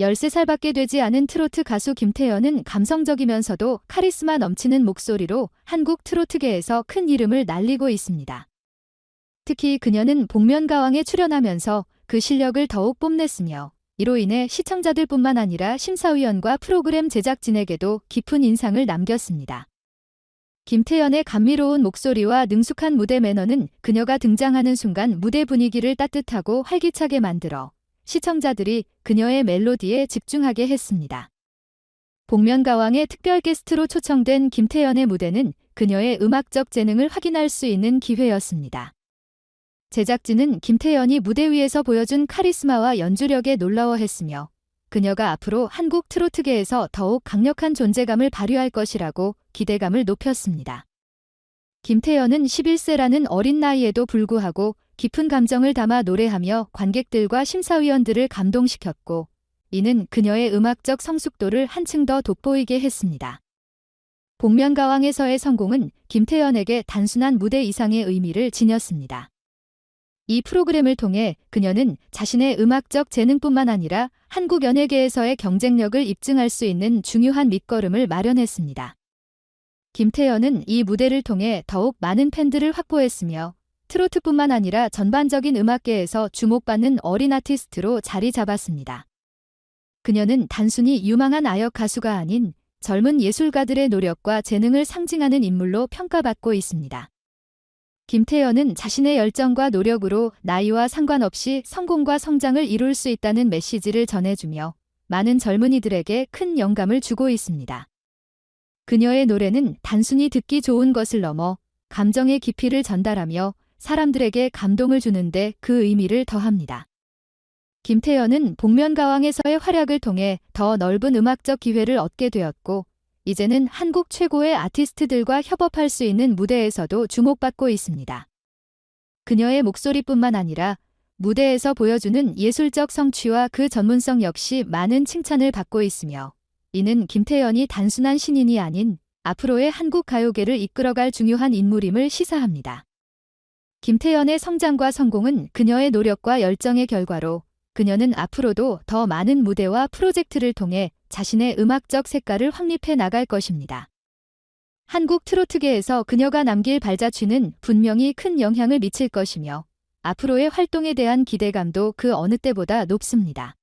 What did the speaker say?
13살밖에 되지 않은 트로트 가수 김태연은 감성적이면서도 카리스마 넘치는 목소리로 한국 트로트계에서 큰 이름을 날리고 있습니다. 특히 그녀는 복면가왕에 출연하면서 그 실력을 더욱 뽐냈으며 이로 인해 시청자들뿐만 아니라 심사위원과 프로그램 제작진에게도 깊은 인상을 남겼습니다. 김태연의 감미로운 목소리와 능숙한 무대 매너는 그녀가 등장하는 순간 무대 분위기를 따뜻하고 활기차게 만들어 시청자들이 그녀의 멜로디에 집중하게 했습니다. 복면가왕의 특별 게스트로 초청된 김태연의 무대는 그녀의 음악적 재능을 확인할 수 있는 기회였습니다. 제작진은 김태연이 무대 위에서 보여준 카리스마와 연주력에 놀라워했으며 그녀가 앞으로 한국 트로트계에서 더욱 강력한 존재감을 발휘할 것이라고 기대감을 높였습니다. 김태연은 11세라는 어린 나이에도 불구하고 깊은 감정을 담아 노래하며 관객들과 심사위원들을 감동시켰고 이는 그녀의 음악적 성숙도를 한층 더 돋보이게 했습니다. 복면가왕에서의 성공은 김태연에게 단순한 무대 이상의 의미를 지녔습니다. 이 프로그램을 통해 그녀는 자신의 음악적 재능뿐만 아니라 한국 연예계에서의 경쟁력을 입증할 수 있는 중요한 밑거름을 마련했습니다. 김태연은 이 무대를 통해 더욱 많은 팬들을 확보했으며 트로트뿐만 아니라 전반적인 음악계에서 주목받는 어린 아티스트로 자리 잡았습니다. 그녀는 단순히 유망한 아역 가수가 아닌 젊은 예술가들의 노력과 재능을 상징하는 인물로 평가받고 있습니다. 김태연은 자신의 열정과 노력으로 나이와 상관없이 성공과 성장을 이룰 수 있다는 메시지를 전해주며 많은 젊은이들에게 큰 영감을 주고 있습니다. 그녀의 노래는 단순히 듣기 좋은 것을 넘어 감정의 깊이를 전달하며 사람들에게 감동을 주는데 그 의미를 더합니다. 김태연은 복면가왕에서의 활약을 통해 더 넓은 음악적 기회를 얻게 되었고, 이제는 한국 최고의 아티스트들과 협업할 수 있는 무대에서도 주목받고 있습니다. 그녀의 목소리뿐만 아니라 무대에서 보여주는 예술적 성취와 그 전문성 역시 많은 칭찬을 받고 있으며, 이는 김태연이 단순한 신인이 아닌 앞으로의 한국 가요계를 이끌어갈 중요한 인물임을 시사합니다. 김태연의 성장과 성공은 그녀의 노력과 열정의 결과로 그녀는 앞으로도 더 많은 무대와 프로젝트를 통해 자신의 음악적 색깔을 확립해 나갈 것입니다. 한국 트로트계에서 그녀가 남길 발자취는 분명히 큰 영향을 미칠 것이며 앞으로의 활동에 대한 기대감도 그 어느 때보다 높습니다.